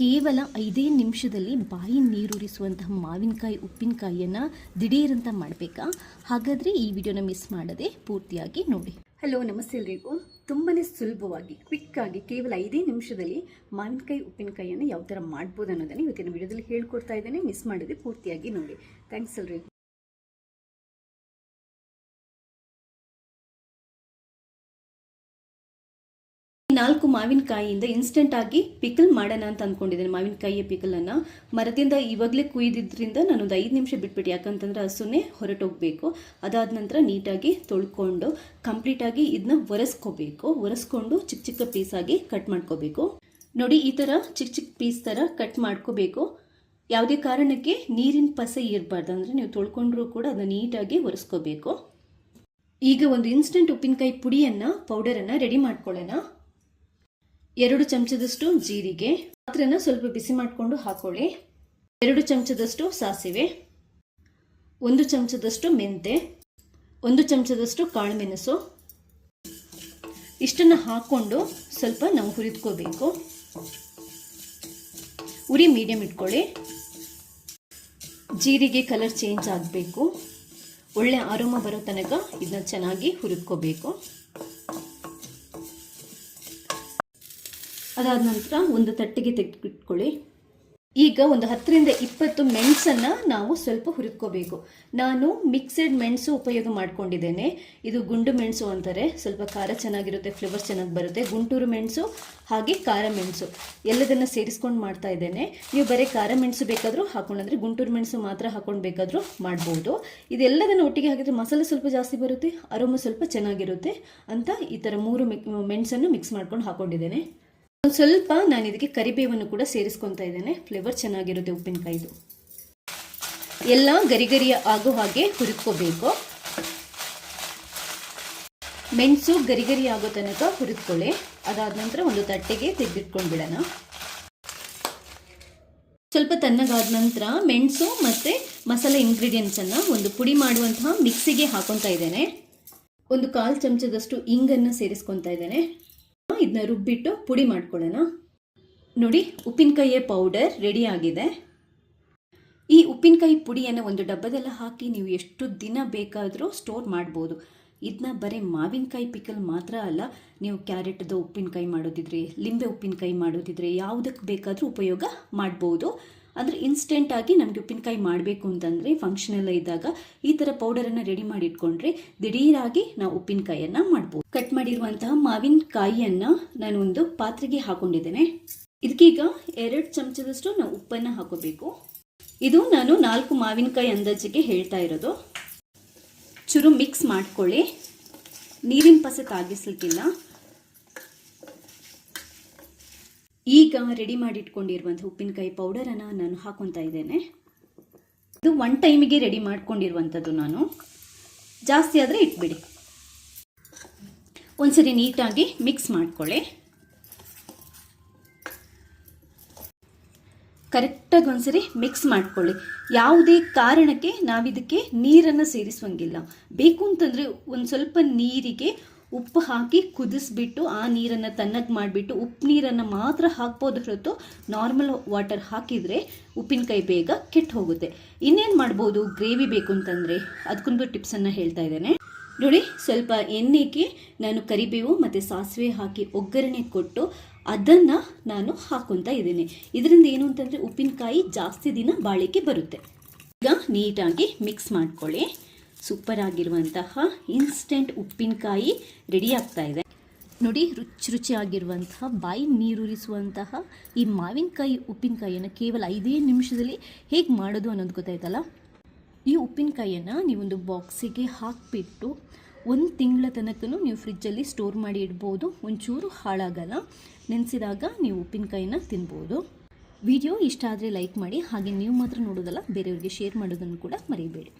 ಕೇವಲ ಐದೇ ನಿಮಿಷದಲ್ಲಿ ಬಾಯಿ ನೀರೂರಿಸುವಂತಹ ಮಾವಿನಕಾಯಿ, ಉಪ್ಪಿನಕಾಯಿಯನ್ನು ದಿಢೀರಂತ ಮಾಡಬೇಕಾ? ಹಾಗಾದರೆ ಈ ವಿಡಿಯೋನ ಮಿಸ್ ಮಾಡದೆ ಪೂರ್ತಿಯಾಗಿ ನೋಡಿ. ಹಲೋ ನಮಸ್ತೆ ಎಲ್ರಿಗೂ. ತುಂಬಾ ಸುಲಭವಾಗಿ ಕ್ವಿಕ್ಕಾಗಿ ಕೇವಲ ಐದೇ ನಿಮಿಷದಲ್ಲಿ ಮಾವಿನಕಾಯಿ, ಉಪ್ಪಿನಕಾಯಿಯನ್ನು ಯಾವ ಥರ ಮಾಡ್ಬೋದು ಅನ್ನೋದನ್ನು ಇವತ್ತಿನ ವಿಡಿಯೋದಲ್ಲಿ ಹೇಳ್ಕೊಡ್ತಾ ಇದ್ದೇನೆ. ಮಿಸ್ ಮಾಡದೆ ಪೂರ್ತಿಯಾಗಿ ನೋಡಿ. ಥ್ಯಾಂಕ್ಸ್ ಎಲ್ರಿಗೂ. ನಾಲ್ಕು ಮಾವಿನಕಾಯಿಯಿಂದ ಇನ್ಸ್ಟೆಂಟ್ ಆಗಿ ಪಿಕಲ್ ಮಾಡೋಣ ಅಂತ ಅಂದ್ಕೊಂಡಿದ್ದೇನೆ ಮಾವಿನಕಾಯಿಯ ಪಿಕಲನ್ನು ಮರದಿಂದ ಇವಾಗಲೇ ಕುಯ್ದಿದ್ದರಿಂದ ನಾನೊಂದು ಐದು ನಿಮಿಷ ಬಿಟ್ಬಿಟ್ಟು, ಯಾಕಂತಂದ್ರೆ ಹಸುನೇ ಹೊರಟೋಗ್ಬೇಕು. ಅದಾದ ನಂತರ ನೀಟಾಗಿ ತೊಳ್ಕೊಂಡು ಕಂಪ್ಲೀಟಾಗಿ ಇದನ್ನ ಒರೆಸ್ಕೋಬೇಕು. ಒರೆಸ್ಕೊಂಡು ಚಿಕ್ಕ ಚಿಕ್ಕ ಪೀಸಾಗಿ ಕಟ್ ಮಾಡ್ಕೋಬೇಕು. ನೋಡಿ, ಈ ಥರ ಚಿಕ್ಕ ಚಿಕ್ಕ ಪೀಸ್ ಥರ ಕಟ್ ಮಾಡ್ಕೋಬೇಕು. ಯಾವುದೇ ಕಾರಣಕ್ಕೆ ನೀರಿನ ಪಸೆ ಇರಬಾರ್ದು. ಅಂದರೆ ನೀವು ತೊಳ್ಕೊಂಡ್ರೂ ಕೂಡ ಅದನ್ನ ನೀಟಾಗಿ ಒರೆಸ್ಕೋಬೇಕು. ಈಗ ಒಂದು ಇನ್ಸ್ಟೆಂಟ್ ಉಪ್ಪಿನಕಾಯಿ ಪುಡಿಯನ್ನು ಪೌಡರನ್ನು ರೆಡಿ ಮಾಡ್ಕೊಳ್ಳೋಣ. ಎರಡು ಚಮಚದಷ್ಟು ಜೀರಿಗೆ, ಪಾತ್ರೆನ ಸ್ವಲ್ಪ ಬಿಸಿ ಮಾಡಿಕೊಂಡು ಹಾಕೊಳ್ಳಿ. ಎರಡು ಚಮಚದಷ್ಟು ಸಾಸಿವೆ, ಒಂದು ಚಮಚದಷ್ಟು ಮೆಂತೆ, ಒಂದು ಚಮಚದಷ್ಟು ಕಾಳುಮೆಣಸು. ಇಷ್ಟನ್ನು ಹಾಕ್ಕೊಂಡು ಸ್ವಲ್ಪ ನಾವು ಹುರಿದ್ಕೋಬೇಕು ಉರಿ ಮೀಡಿಯಮ್ ಇಟ್ಕೊಳ್ಳಿ. ಜೀರಿಗೆ ಕಲರ್ ಚೇಂಜ್ ಆಗಬೇಕು. ಒಳ್ಳೆ ಆರೋಮ ಬರೋ ತನಕ ಇದನ್ನ ಚೆನ್ನಾಗಿ ಹುರಿದ್ಕೋಬೇಕು. ಅದಾದ ನಂತರ ಒಂದು ತಟ್ಟೆಗೆ ತೆಗೆದುಕೊಳ್ಳಿ. ಈಗ ಒಂದು ಹತ್ತರಿಂದ ಇಪ್ಪತ್ತು ಮೆಣಸನ್ನು ನಾವು ಸ್ವಲ್ಪ ಹುರಿದ್ಕೋಬೇಕು. ನಾನು ಮಿಕ್ಸೆಡ್ ಮೆಣಸು ಉಪಯೋಗ ಮಾಡ್ಕೊಂಡಿದ್ದೇನೆ. ಇದು ಗುಂಡು ಮೆಣಸು ಅಂತಾರೆ. ಸ್ವಲ್ಪ ಖಾರ ಚೆನ್ನಾಗಿರುತ್ತೆ ಫ್ಲೇವರ್ ಚೆನ್ನಾಗಿ ಬರುತ್ತೆ. ಗುಂಟೂರು ಮೆಣಸು, ಹಾಗೆ ಖಾರ ಮೆಣಸು. ಎಲ್ಲದನ್ನು ಸೇರಿಸ್ಕೊಂಡು ಮಾಡ್ತಾ ಇದ್ದೇನೆ. ನೀವು ಬರೀ ಖಾರ ಮೆಣಸು ಬೇಕಾದರೂ ಹಾಕೊಂಡ್ರೆ ಗುಂಟೂರು ಮೆಣಸು ಮಾತ್ರ ಹಾಕೊಂಡು ಬೇಕಾದರೂ ಮಾಡ್ಬೋದು. ಇದೆಲ್ಲದನ್ನು ಒಟ್ಟಿಗೆ ಹಾಕಿದ್ರೆ ಮಸಾಲೆ ಸ್ವಲ್ಪ ಜಾಸ್ತಿ ಬರುತ್ತೆ, ಅರೋಮ ಸ್ವಲ್ಪ ಚೆನ್ನಾಗಿರುತ್ತೆ ಅಂತ ಈ ಥರ ಮೂರು ಮೆಣಸನ್ನು ಮಿಕ್ಸ್ ಮಾಡ್ಕೊಂಡು ಹಾಕೊಂಡಿದ್ದೇನೆ. ಸ್ವಲ್ಪ ನಾನು ಇದಕ್ಕೆ ಕರಿಬೇವನ್ನು ಕೂಡ ಸೇರಿಸ್ಕೊತಾ ಇದ್ದೇನೆ. ಫ್ಲೇವರ್ ಚೆನ್ನಾಗಿರುತ್ತೆ ಉಪ್ಪಿನಕಾಯಿದು. ಎಲ್ಲ ಗರಿ ಗರಿಯ ಆಗೋ ಹಾಗೆ ಹುರಿದ್ಕೋಬೇಕು. ಮೆಣಸು ಗರಿ ಆಗೋ ತನಕ ಹುರಿದ್ಕೊಳ್ಳಿ. ಅದಾದ ನಂತರ ಒಂದು ತಟ್ಟೆಗೆ ತೆಗೆದಿಟ್ಕೊಂಡು ಬಿಡೋಣ. ಸ್ವಲ್ಪ ತಣ್ಣಗಾದ ನಂತರ ಮೆಣಸು ಮತ್ತು ಮಸಾಲೆ ಇಂಗ್ರೀಡಿಯೆಂಟ್ಸನ್ನು ಒಂದು ಪುಡಿ ಮಾಡುವಂತಹ ಮಿಕ್ಸಿಗೆ ಹಾಕೊತಾ ಇದ್ದೇನೆ. ಒಂದು ಕಾಲು ಚಮಚದಷ್ಟು ಇಂಗನ್ನು ಸೇರಿಸ್ಕೊತಾ ಇದ್ದೇನೆ. ಇದನ್ನ ರುಬ್ಬಿಟ್ಟು ಪುಡಿ ಮಾಡ್ಕೊಳ್ಳೋಣ. ನೋಡಿ ಉಪ್ಪಿನಕಾಯಿಯ ಪೌಡರ್ ರೆಡಿ ಆಗಿದೆ. ಈ ಉಪ್ಪಿನಕಾಯಿ ಪುಡಿಯನ್ನು ಒಂದು ಡಬ್ಬದಲ್ಲ ಹಾಕಿ ನೀವು ಎಷ್ಟು ದಿನ ಬೇಕಾದರೂ ಸ್ಟೋರ್ ಮಾಡ್ಬೋದು. ಇದನ್ನ ಬರೀ ಮಾವಿನಕಾಯಿ ಪಿಕಲ್ ಮಾತ್ರ ಅಲ್ಲ, ನೀವು ಕ್ಯಾರೆಟ್ದ ಉಪ್ಪಿನಕಾಯಿ ಮಾಡೋದಿದ್ರೆ, ಲಿಂಬೆ ಉಪ್ಪಿನಕಾಯಿ ಮಾಡೋದಿದ್ರೆ ಯಾವುದಕ್ಕೆ ಬೇಕಾದರೂ ಉಪಯೋಗ ಮಾಡ್ಬೋದು. ಅಂದರೆ ಇನ್ಸ್ಟೆಂಟಾಗಿ ನಮಗೆ ಉಪ್ಪಿನಕಾಯಿ ಮಾಡಬೇಕು ಅಂತಂದರೆ ಫಂಕ್ಷನ್ ಎಲ್ಲ ಇದ್ದಾಗ ಈ ಥರ ಪೌಡರನ್ನು ರೆಡಿ ಮಾಡಿ ಇಟ್ಕೊಂಡ್ರೆ ದಿಢೀರಾಗಿ ನಾವು ಉಪ್ಪಿನಕಾಯಿಯನ್ನು ಮಾಡ್ಬೋದು. ಕಟ್ ಮಾಡಿರುವಂತಹ ಮಾವಿನಕಾಯಿಯನ್ನು ನಾನು ಒಂದು ಪಾತ್ರೆಗೆ ಹಾಕೊಂಡಿದ್ದೇನೆ. ಇದಕ್ಕೀಗ ಎರಡು ಚಮಚದಷ್ಟು ನಾವು ಉಪ್ಪನ್ನು ಹಾಕೋಬೇಕು. ಇದು ನಾನು ನಾಲ್ಕು ಮಾವಿನಕಾಯಿ ಅಂದಾಜಿಗೆ ಹೇಳ್ತಾ ಇರೋದು. ಚೂರು ಮಿಕ್ಸ್ ಮಾಡ್ಕೊಳ್ಳಿ. ನೀರಿನ ಪಸೆ ತಾಗಿಸ್ಲಿಕ್ಕಿಲ್ಲ. ಈಗ ರೆಡಿ ಮಾಡಿ ಇಟ್ಕೊಂಡಿರುವಂಥ ಉಪ್ಪಿನಕಾಯಿ ಪೌಡರನ್ನು ನಾನು ಹಾಕೊತಾ ಇದ್ದೇನೆ. ಇದು ಒನ್ ಟೈಮಿಗೆ ರೆಡಿ ಮಾಡ್ಕೊಂಡಿರುವಂಥದ್ದು ನಾನು. ಜಾಸ್ತಿ ಆದರೆ ಇಟ್ಬಿಡಿ. ಒಂದ್ಸರಿ ನೀಟಾಗಿ ಮಿಕ್ಸ್ ಮಾಡ್ಕೊಳ್ಳಿ. ಕರೆಕ್ಟಾಗಿ ಒಂದ್ಸರಿ ಮಿಕ್ಸ್ ಮಾಡ್ಕೊಳ್ಳಿ. ಯಾವುದೇ ಕಾರಣಕ್ಕೆ ನಾವಿದಕ್ಕೆ ನೀರನ್ನು ಸೇರಿಸುವಂಗಿಲ್ಲ. ಬೇಕು ಅಂತಂದರೆ ಒಂದು ಸ್ವಲ್ಪ ನೀರಿಗೆ ಉಪ್ಪು ಹಾಕಿ ಕುದಿಸ್ಬಿಟ್ಟು ಆ ನೀರನ್ನು ತಣ್ಣಗೆ ಮಾಡಿಬಿಟ್ಟು ಉಪ್ಪು ನೀರನ್ನು ಮಾತ್ರ ಹಾಕ್ಬೋದು ಹೊರತು ನಾರ್ಮಲ್ ವಾಟರ್ ಹಾಕಿದರೆ ಉಪ್ಪಿನಕಾಯಿ ಬೇಗ ಕೆಟ್ಟು ಹೋಗುತ್ತೆ. ಇನ್ನೇನು ಮಾಡ್ಬೋದು? ಗ್ರೇವಿ ಬೇಕು ಅಂತಂದರೆ ಅದಕ್ಕೊಂದು ಟಿಪ್ಸನ್ನು ಹೇಳ್ತಾ ಇದ್ದೇನೆ. ನೋಡಿ, ಸ್ವಲ್ಪ ಎಣ್ಣೆಗೆ ನಾನು ಕರಿಬೇವು ಮತ್ತು ಸಾಸಿವೆ ಹಾಕಿ ಒಗ್ಗರಣೆ ಕೊಟ್ಟು ಅದನ್ನು ನಾನು ಹಾಕೊತ ಇದ್ದೀನಿ. ಇದರಿಂದ ಏನು ಅಂತಂದರೆ ಉಪ್ಪಿನಕಾಯಿ ಜಾಸ್ತಿ ದಿನ ಬಾಳಿಕೆ ಬರುತ್ತೆ. ಈಗ ನೀಟಾಗಿ ಮಿಕ್ಸ್ ಮಾಡ್ಕೊಳ್ಳಿ. ಸೂಪರ್ ಆಗಿರುವಂತಹ ಇನ್ಸ್ಟೆಂಟ್ ಉಪ್ಪಿನಕಾಯಿ ರೆಡಿ ಆಗ್ತಾ ಇದೆ. ನೋಡಿ, ರುಚಿ ರುಚಿಯಾಗಿರುವಂತಹ ಬಾಯಿ ನೀರುರಿಸುವಂತಹ ಈ ಮಾವಿನಕಾಯಿ ಉಪ್ಪಿನಕಾಯಿಯನ್ನು ಕೇವಲ ಐದೇ ನಿಮಿಷದಲ್ಲಿ ಹೇಗೆ ಮಾಡೋದು ಅನ್ನೋದು ಗೊತ್ತಾಯ್ತಲ್ಲ? ಈ ಉಪ್ಪಿನಕಾಯಿಯನ್ನು ನೀವೊಂದು ಬಾಕ್ಸಿಗೆ ಹಾಕಿಬಿಟ್ಟು ಒಂದು ತಿಂಗಳ ತನಕನೂ ನೀವು ಫ್ರಿಜ್ಜಲ್ಲಿ ಸ್ಟೋರ್ ಮಾಡಿ ಇಡ್ಬೋದು. ಒಂಚೂರು ಹಾಳಾಗಲ್ಲ. ನೆನೆಸಿದಾಗ ನೀವು ಉಪ್ಪಿನಕಾಯಿನ ತಿನ್ಬೋದು. ವಿಡಿಯೋ ಇಷ್ಟ ಆದರೆ ಲೈಕ್ ಮಾಡಿ, ಹಾಗೆ ನೀವು ಮಾತ್ರ ನೋಡೋದಲ್ಲ, ಬೇರೆಯವ್ರಿಗೆ ಶೇರ್ ಮಾಡೋದನ್ನು ಕೂಡ ಮರಿಬೇಡಿ.